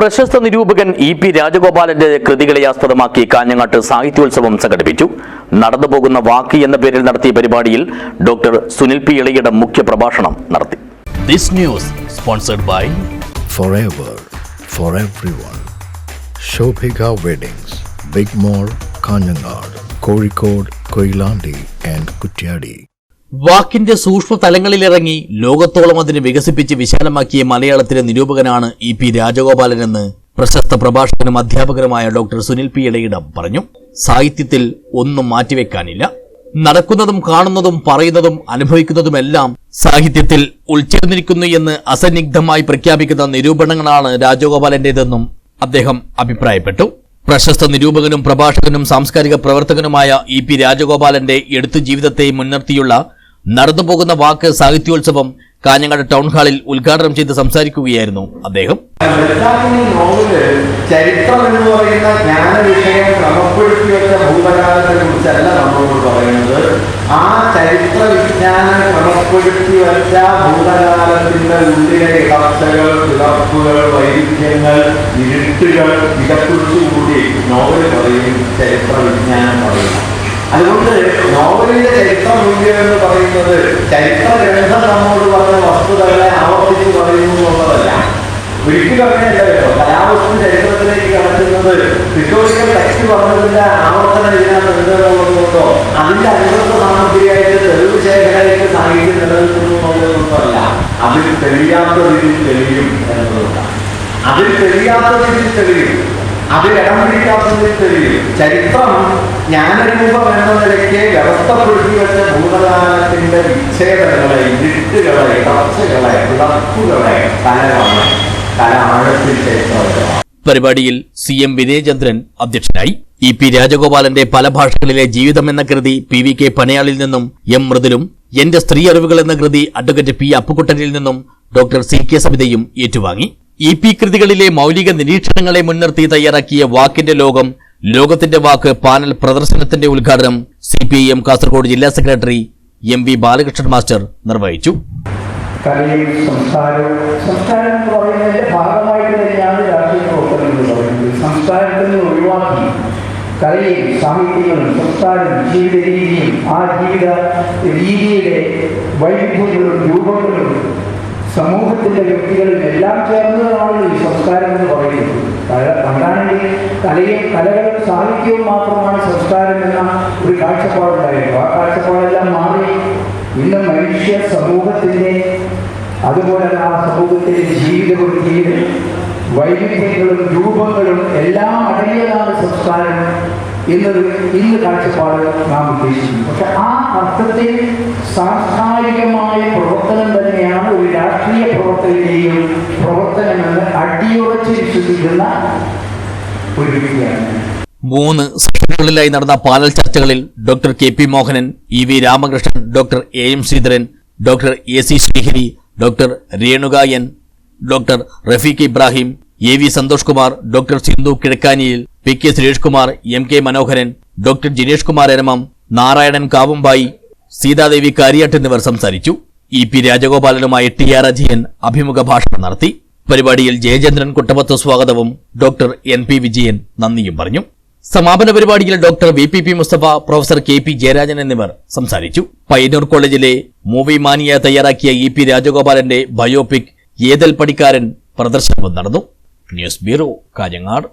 പ്രശസ്ത നിരൂപകൻ E P രാജഗോപാലന്റെ കൃതികളെ ആസ്പദമാക്കി കാഞ്ഞങ്ങാട്ട് സാഹിത്യോത്സവം സംഘടിപ്പിച്ചു നടന്നുപോകുന്ന വാക്ക് എന്ന പേരിൽ നടത്തിയ പരിപാടിയിൽ ഡോക്ടർ സുനിൽ പി ഇളയുടെ മുഖ്യ പ്രഭാഷണം നടത്തി this news sponsored by forever for everyone. Shobhika Weddings, Big Mall, Kanyanad, Kozhikode, Koilandi and Kutyadi. വാക്കിന്റെ സൂക്ഷ്മ തലങ്ങളിലിറങ്ങി ലോകത്തോളം അതിനെ വികസിപ്പിച്ച് വിശാലമാക്കിയ മലയാളത്തിലെ നിരൂപകനാണ് ഇ പി രാജഗോപാലനെന്ന് പ്രശസ്ത പ്രഭാഷകനും അധ്യാപകനുമായ ഡോക്ടർ സുനിൽ പി ഇടയിടം പറഞ്ഞു. സാഹിത്യത്തിൽ ഒന്നും മാറ്റിവെക്കാനില്ല. നടക്കുന്നതും കാണുന്നതും പറയുന്നതും അനുഭവിക്കുന്നതുമെല്ലാം സാഹിത്യത്തിൽ ഉൾച്ചേർന്നിരിക്കുന്നു എന്ന് അസന്നിഗ്ധമായി പ്രഖ്യാപിക്കുന്ന നിരൂപണങ്ങളാണ് രാജഗോപാലന്റേതെന്നും അദ്ദേഹം അഭിപ്രായപ്പെട്ടു. പ്രശസ്ത നിരൂപകനും പ്രഭാഷകനും സാംസ്കാരിക പ്രവർത്തകനുമായ ഇ പി രാജഗോപാലന്റെ എഴുത്തു ജീവിതത്തെ മുൻനിർത്തിയുള്ള നടന്നുപോകുന്ന വാക്ക് സാഹിത്യോത്സവം കാഞ്ഞങ്ങാട് ടൗൺ ഹാളിൽ ഉദ്ഘാടനം ചെയ്ത് സംസാരിക്കുകയായിരുന്നു അദ്ദേഹം. ചരിത്രം എന്ന് പറയുന്ന ജ്ഞാന വിഷയം ക്രമപ്പെടുത്തി ഭൂതകാലത്തെ കുറിച്ചല്ല പറയുന്നത്. ആ ചരിത്ര വിജ്ഞാനം ക്രമപ്പെടുത്തി വെച്ച ഭൂതകാലത്തിന്റെ ഉള്ളിലെ ഇടർച്ചകൾ പിളർപ്പുകൾ വൈരുദ്ധ്യങ്ങൾ ഇരുട്ടുകൾ ഇതക്കുറിച്ചുകൂടി നോവൽ പറയും ചരിത്ര വിജ്ഞാനം പറയും. അതുകൊണ്ട് നോവലിന്റെ ചരിത്ര മൂല്യം എന്ന് പറയുന്നത് ചരിത്ര ഗ്രന്ഥം നമ്മോട് പറഞ്ഞ വസ്തുതകളെ ആവർത്തിച്ച് പറയുന്നു എന്നുള്ളതല്ല. ഒരിക്കലും അങ്ങനെയല്ല കേട്ടോ. കലാവസ്തു ചരിത്രത്തിലേക്ക് കടക്കുന്നത് ഹിസ്റ്റോറിക്കൽ ടെക്സ്റ്റ് പറഞ്ഞതിന്റെ ആവർത്തനം ഉണ്ടെന്നുള്ളതുകൊണ്ടോ അതിന്റെ അനുബന്ധ സാമഗ്രിയായിട്ട് തെളിവ് ശേഖരമായിട്ട് സാഹിത്യം നിലനിൽക്കുന്നു എന്നുള്ളതൊന്നുമല്ല അതിൽ തെളിയാത്തതിൽ തെളിയും എന്നുള്ളതാണ്. അതിൽ തെളിയാത്തതിൽ തെളിയും. അതിൽ ഇടം പിടിക്കാത്തതിൽ തെളിയും. ചരിത്രം ജ്ഞാനരൂപം എന്ന നിലയ്ക്ക് വ്യവസ്ഥപ്പെടുത്തി വെച്ച ഭൂതകാലത്തിന്റെ വിച്ഛേദങ്ങളെ ഇരുട്ടുകളെ തളർച്ചകളെ വിളക്കുകളെ കലമാണ് കല ചരിത്രമാണ് പരിപാടിയിൽ സി എം വിനയചന്ദ്രൻ അധ്യക്ഷനായി. ഇ പി രാജഗോപാലന്റെ പല ഭാഷകളിലെ ജീവിതം എന്ന കൃതി പി വി കെ പനയാളിൽ നിന്നും എം മൃദുലും എന്റെ സ്ത്രീ അറിവുകൾ എന്ന കൃതി അഡ്വക്കേറ്റ് പി അപ്പുക്കുട്ടനിൽ നിന്നും ഡോക്ടർ സി കെ സബിതയും ഏറ്റുവാങ്ങി. ഇ പി കൃതികളിലെ മൗലിക നിരീക്ഷണങ്ങളെ മുൻനിർത്തി തയ്യാറാക്കിയ വാക്കിന്റെ ലോകം ലോകത്തിന്റെ വാക്ക് പാനൽ പ്രദർശനത്തിന്റെ ഉദ്ഘാടനം സി പി എം കാസർഗോഡ് ജില്ലാ secretary M V Balakrishnan master നിർവഹിച്ചു. സംസ്കാരം രാഷ്ട്രീയ കലയും സാഹിത്യങ്ങളും സംസ്കാരവും ജീവിത രീതിയും ആ ജീവിത രീതിയുടെ വൈവിധ്യങ്ങളും രൂപങ്ങളും സമൂഹത്തിന്റെ വ്യക്തികളും എല്ലാം ചേർന്നതാണല്ലോ ഈ സംസ്കാരം എന്ന് പറയുന്നത്. പണ്ടാണെങ്കിൽ കലയും കലകളും സാഹിത്യവും മാത്രമാണ് സംസ്കാരം എന്ന ഒരു കാഴ്ചപ്പാടുണ്ടായിരുന്നു. ആ കാഴ്ചപ്പാടെല്ലാം മാറി. ഇന്ന് മനുഷ്യ സമൂഹത്തിന്റെ അതുപോലെ ആ സമൂഹത്തിന്റെ ജീവിത രീതിയും വൈവിധ്യങ്ങളും രൂപങ്ങളും എല്ലാം അടങ്ങിയതാണ് സംസ്കാരം എന്നത് ഇന്ന് കാഴ്ചപ്പാട് നാം ഉദ്ദേശിക്കുന്നു. പക്ഷെ ആ അർത്ഥത്തിൽ സാംസ്കാരികമായ പ്രവർത്തനം ഒരു വ്യക്തിയാണ്. മൂന്ന് സെഷനുകളിലായി നടന്ന പാനൽ ചർച്ചകളിൽ doctor K P Mohanan E V Ramakrishnan doctor A M Sreedharan doctor A C Sreehari doctor Renuka N doctor Rafeeq Ibrahim A V Santhosh Kumar doctor Sindhu Kizhakkaniyil P K Suresh Kumar M K Manoharan doctor Jinesh Kumar Eramam Narayanan Kavumbayi Seethadevi Kariyatt എന്നിവർ സംസാരിച്ചു. E P രാജഗോപാലനുമായി T R Ajayan അഭിമുഖ ഭാഷണം നടത്തി. പരിപാടിയിൽ ജയചന്ദ്രൻ കുട്ടപത്ത് സ്വാഗതവും doctor N P Vijayan നന്ദിയും പറഞ്ഞു. സമാപന പരിപാടിയിൽ doctor V P P Musthafa professor K P Jayarajan എന്നിവർ സംസാരിച്ചു. പയ്യന്നൂർ കോളേജിലെ മൂവി മാനിയ തയ്യാറാക്കിയ ഇ പി രാജഗോപാലന്റെ ബയോപിക് ഏതൽ പടിക്കാരൻ പ്രദർശനവും നടന്നു. News bureau Kanhangad.